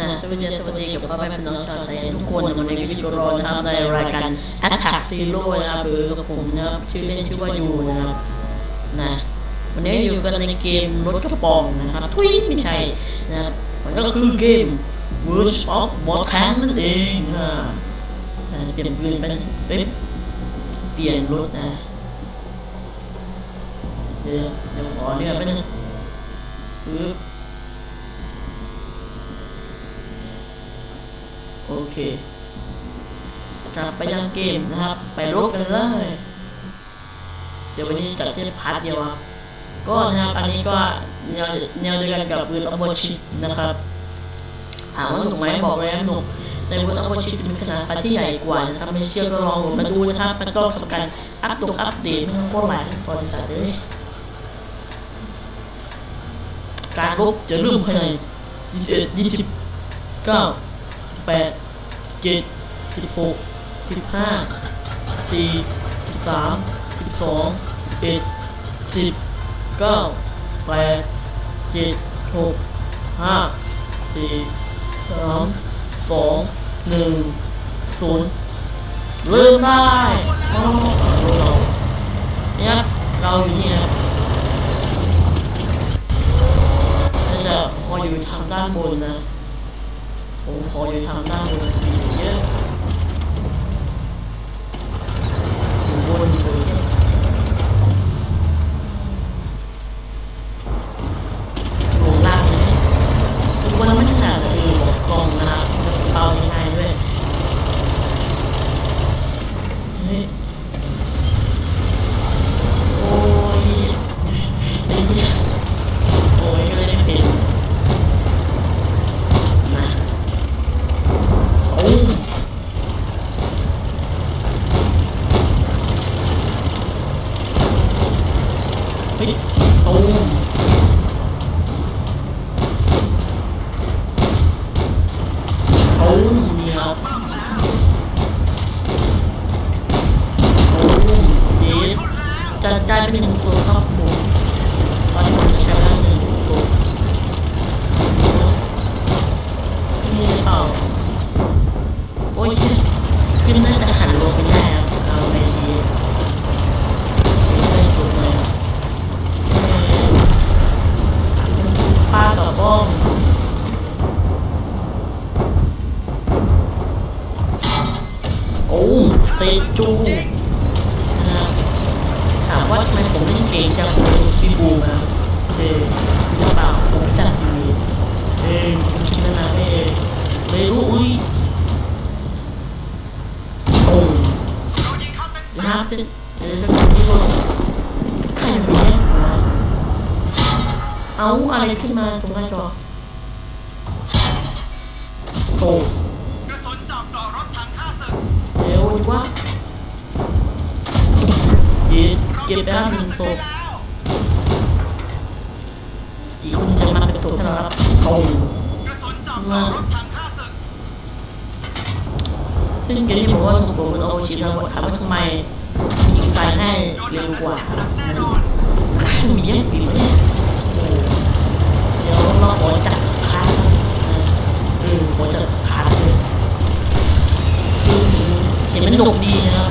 นะสวัสดีสวัสดีกับพ่อแม่พี่น้องชาวไทยทุกคนวันนี้ก็อยู่รอนะครับในรายการ Attack Zero นะครับหรือกับผมนะครับชื่อเล่นชื่อว่ายูนะครับนะวันนี้อยู่กันในเกมรถกระป๋องนะครับทุยไม่ใช่นะครับมันก็คือเกม World of War Tank นั่นเองนะเปลี่ยนปืนเป็นเอ๊ะเปลี่ยนรถนะเดี๋ยวเดี๋ยวขอเรียกไปนึงปึ๊บ โอเคกลับไปยังเกมนะครับ ไปรบกันเลย เดี๋ยววันนี้จัดที่พาร์ทเดียวครับ ก็นะครับอันนี้ก็แนวแนวเดียวกันกับปืนอัลโบชิตนะครับถามว่าหนุกไหมบอกเลยนะหนุกในปืนอัลโบชิตจะมีขนาดไฟที่ใหญ่กว่านะครับไม่เชื่อก็ลองโหลดมาดูนะครับมันก็ทำการอัปตกอัปเดตไม่ต้องโคตรหลายตอนจัดเลยการรบจะเริ่มภายในยี่สิบเก้า แปดเจ็ดสิบหกสิบห้าสี่สิบสามสิบสองเอ็ดสิบเก้าแปดเจ็ดหกห้าสี่สามสองหนึ่งศูนย์เริ่มได้เนี่ยเราอยู่นี่ครับน่าจะคอยอยู่ทางด้านบนนะ ผมขออยู่ทางด้านบนมีเยอะอยู่บนเลยเนี่ยลงล่างเลยทุกคนไม่ถนัดเลยบอกตรงนะครับเบายังไงด้วยเฮ้ยโอ้ยไอ้เหี้ยโอ้ยก็เลยได้เป็นนะ โอ้เฮ้ยตูมตูมนี่ครับตูมเดี๋ยวจะกลายเป็นหนึ่งโซนครับผมตอนนี้ผมจะใช้ได้หนึ่งโซนที่นี่หรือเปล่า โอ้ยขึ้นน่าจะหันลงไปได้ครับเอาไปดีไม่ใช่ถูกไหมเอ่อป้ากับบ้องโอ้เซจูนะครับถามว่าทำไมผมเล่เก่งจังผมดูซีบูมาเออหรือเปล่าผมไม่สั่งทีเออผมคิดมานานไม่เออเลยรู้อุ้ยโอ้นะครับเดี๋ยวจะคนที่ลงใครมีเนี่ยเอาอะไรขึ้นมาตรงหน้าจอโอ้กระสุนจาะเกราะรถถังฆ่าศึกเร็วดีวะเย็ด เก็บได้หนึ่งศพอีกคนจะมาเป็นศพให้เราครับเขามาซึ่งเกมที่ผมว่าถูกผมมันโอชินะถามว่าทำไมยิงตายให้เร็วกว่าแน่นอนมีเยอะปีเนี่ยเดี๋ยวเราขอจัดสภาเออขอจัดสภาเลยคือเห็นมันหนุกดีนะครับ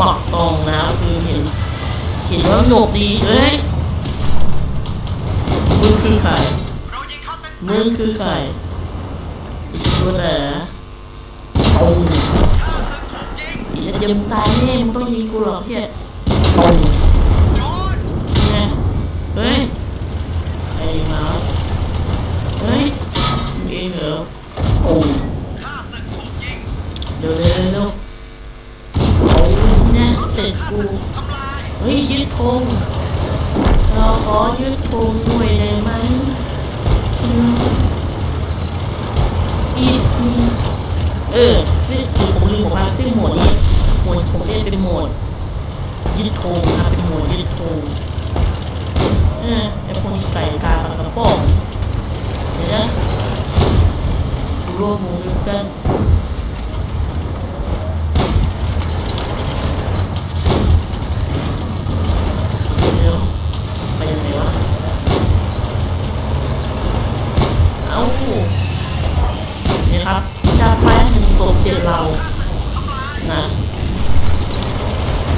บอกตรงนะครับคือเห็น เห็นว่าหนุกดีเอ้ยมึงคือใครเรายิงเข้าเป็นมึงคือใครไอ้ตัวแหละโอ้ฆ่าศึกถูกยิงยจะยิงตายแน่มึงต้องยิงกูหรอกเพี่ยโอ้โยนไงเฮ้ยไอ้หมาเฮ้ยมึงเองเหรอโอ้ฆ่าศึกถูกยิงเดี๋ยวเร็วเร็วโอ้เนี่ยเสร็จกูทำลาย เฮ้ยยึดธงเราขอยึดธงด้วยได้ไหมอีซีเออซึ่งผมลืมบอกว่าซึ่งโหมดนี้โหมดผมเล่นเป็นโหมดยึดธงครับเป็นโหมดยึดธงเออไอพวกนี้ไก่กาปลากระป๋องเดี๋ยวนะร่วมมือกัน เดี๋ยวไปยังไงวะ เอ้า ครับ จะไปถึงโซเชียลเรา นะ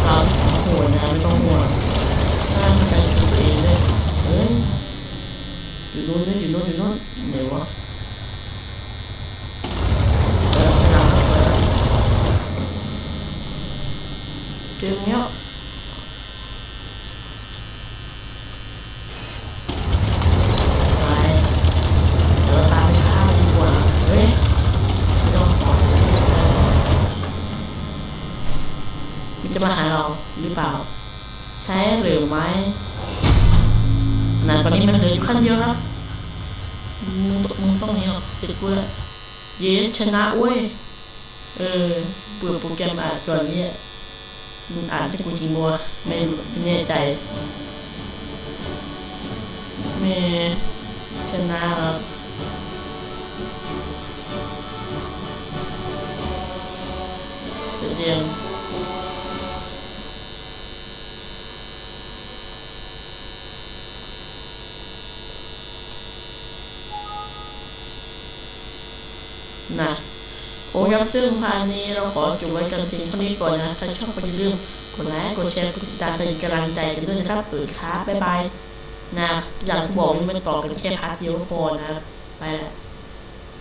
ครับห่วงนะไม่ต้องห่วงตั้งใจทำตัวเองเลยเฮ้ยอยู่โน่นเลยอยู่โน่นอยู่โน่นเดี๋ยววะเนี้ยเดี๋ยวเราตามไปฆ่ามันดีกว่าเฮ้ยจะมาหาเราหรือเปล่าใช่หรือไม่นะตอนนี้มันเหลืออยู่ขั้นเดียวครับ มึงมึงต้องนี้หรอกเสร็จกูแล้วเย้ชนะเว้ย เออเปิดโปรแกรมอ่านก่อนเนี่ยมึงอ่านให้กูจริงมัวไม่ไม่แน่ใจเมชนะครับเดี๋ยว นะโอ้ยับซึ่งพานนี้เราขอจบไว้กันเพียงเท่านี้ก่อนนะ ถ้าชอบก็อย่าลืมกดไลค์กดแชร์กดติดตามเป็นกำลังใจกันด้วยนะครับเปิดค้าบ๊ายบายนะ อย่างที่บอกนี่มันต่อกันแค่พาร์ทเดียวพอนะ ไปละ